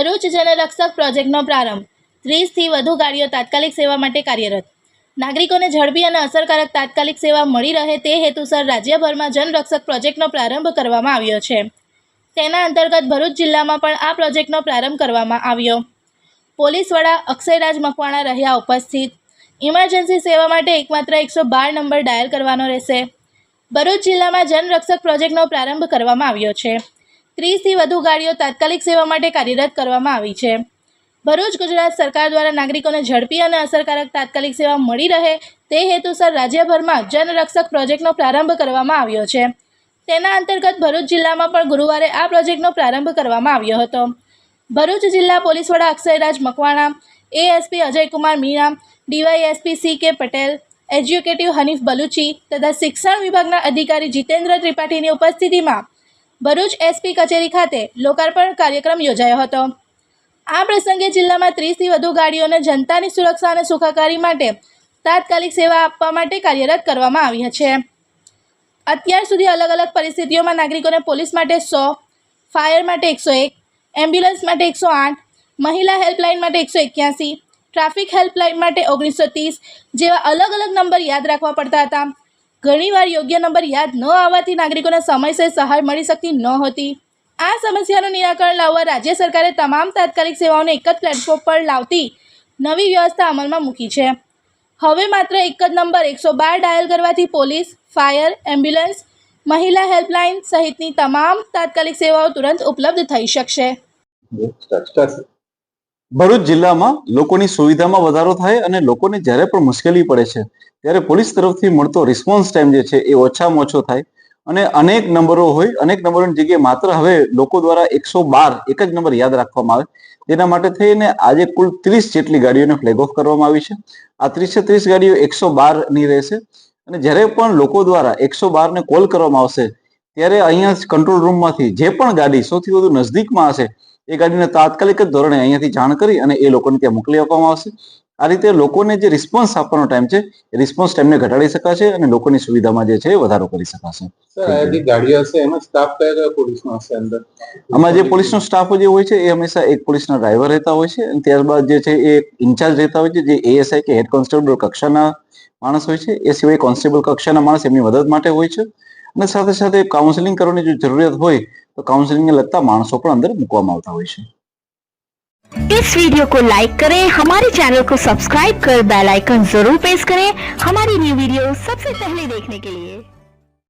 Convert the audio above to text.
ભરૂચ જનરક્ષક પ્રોજેક્ટનો પ્રારંભ. ત્રીસથી વધુ ગાડીઓ તાત્કાલિક સેવા માટે કાર્યરત. નાગરિકોને ઝડપી અને અસરકારક તાત્કાલિક સેવા મળી રહે તે હેતુસર રાજ્યભરમાં જનરક્ષક પ્રોજેક્ટનો પ્રારંભ કરવામાં આવ્યો છે. તેના અંતર્ગત ભરૂચ જિલ્લામાં પણ આ પ્રોજેક્ટનો પ્રારંભ કરવામાં આવ્યો. પોલીસ વડા અક્ષયરાજ મકવાણા રહ્યા ઉપસ્થિત. ઇમરજન્સી સેવા માટે એકમાત્ર એકસો બાર નંબર ડાયલ કરવાનો રહેશે. ભરૂચ જિલ્લામાં જનરક્ષક પ્રોજેક્ટનો પ્રારંભ કરવામાં આવ્યો છે. ત્રીસથી વધુ ગાડીઓ તાત્કાલિક સેવા માટે કાર્યરત કરવામાં આવી છે. ભરૂચ ગુજરાત સરકાર દ્વારા નાગરિકોને ઝડપી અને અસરકારક તાત્કાલિક સેવા મળી રહે તે હેતુસર રાજ્યભરમાં જનરક્ષક પ્રોજેક્ટનો પ્રારંભ કરવામાં આવ્યો છે. તેના અંતર્ગત ભરૂચ જિલ્લામાં પણ ગુરુવારે આ પ્રોજેક્ટનો પ્રારંભ કરવામાં આવ્યો હતો. ભરૂચ જિલ્લા પોલીસ વડા Akshayraj Makwana ASP Ajaykumar Meena DYSP C K Patel executive Hanif બલુચી તથા શિક્ષણ વિભાગના અધિકારી જીતેન્દ્ર ત્રિપાઠીની ઉપસ્થિતિમાં ભરૂચ એસપી કચેરી ખાતે લોકાર્પણ કાર્યક્રમ યોજાયો હતો. આ પ્રસંગે જિલ્લામાં ત્રીસથી વધુ ગાડીઓને જનતાની સુરક્ષા અને સુખાકારી માટે તાત્કાલિક સેવા આપવા માટે કાર્યરત કરવામાં આવી છે. અત્યાર સુધી અલગ અલગ પરિસ્થિતિઓમાં નાગરિકોને પોલીસ માટે સો, ફાયર માટે એકસો એક, એમ્બ્યુલન્સ માટે એકસો આઠ, મહિલા હેલ્પલાઇન માટે એકસો એક્યાસી, ટ્રાફિક હેલ્પલાઇન માટે ઓગણીસો ત્રીસ જેવા અલગ અલગ નંબર યાદ રાખવા પડતા હતા. ઘણીવાર યોગ્ય નંબર યાદ ન આવવાથી નાગરિકોને સમયસર સહાય મળી શકતી નહોતી. આ સમસ્યાનું નિરાકરણ લાવવા રાજ્ય સરકારે તમામ તાત્કાલિક સેવાઓને એક જ પ્લેટફોર્મ પર લાવતી નવી વ્યવસ્થા અમલમાં મૂકી છે. હવે માત્ર એક જ નંબર એકસો બાર ડાયલ કરવાથી પોલીસ, ફાયર, એમ્બ્યુલન્સ, મહિલા હેલ્પલાઇન સહિતની તમામ તાત્કાલિક સેવાઓ તુરંત ઉપલબ્ધ થઈ શકશે. ભરૂચ જિલ્લામાં લોકોની સુવિધામાં વધારો થાય અને લોકોને જ્યારે પણ મુશ્કેલી પડે છે, ત્યારે પોલીસ તરફથી મળતો રિસ્પોન્સ ટાઈમ જે છે એ ઓછામાં ઓછો થાય. અને અનેક નંબરો હોય, અનેક નંબરોની જગ્યાએ માત્ર હવે લોકો દ્વારા એકસો બાર એક જ નંબર યાદ રાખવામાં આવે. તેના માટે થઈને આજે કુલ ત્રીસ જેટલી ગાડીઓને ફ્લેગ ઓફ કરવામાં આવી છે. આ ત્રીસે ત્રીસ ગાડીઓ એકસો બારની રહેશે. અને જ્યારે પણ લોકો દ્વારા એકસો બારને કોલ કરવામાં આવશે ત્યારે અહીંયા કંટ્રોલ રૂમમાંથી જે પણ ગાડી સૌથી વધુ નજદીકમાં હશે એ ગાડીને તાત્કાલિક જ ધોરણે અહીંયાથી જાણ કરી અને એ લોકોને ત્યાં મોકલી આપવામાં આવશે. આ રીતે લોકોને જે રિસ્પોન્સ આપવાનો ટાઈમ છે એ રિસ્પોન્સ ટાઈમને ઘટાડી શકાશે અને લોકોની સુવિધામાં જે છે વધારો કરી શકાશે. આમાં જે પોલીસનો સ્ટાફ જે હોય છે એ હંમેશા એક પોલીસના ડ્રાઈવર રહેતા હોય છે અને ત્યારબાદ જે છે એ ઇન્ચાર્જ રહેતા હોય છે. જે એએસઆઈ કે હેડ કોન્સ્ટેબલ કક્ષાના માણસ હોય છે એ સિવાય કોન્સ્ટેબલ કક્ષાના માણસ એમની મદદ માટે હોય છે. અને સાથે સાથે કાઉન્સેલિંગ કરવાની જો જરૂરિયાત હોય તો કાઉન્સેલિંગને લગતા માણસો પણ અંદર મૂકવામાં આવતા હોય છે इस वीडियो को लाइक करें हमारे चैनल को सब्सक्राइब कर बेल आइकन जरूर प्रेस करें हमारी न्यू वीडियो सबसे पहले देखने के लिए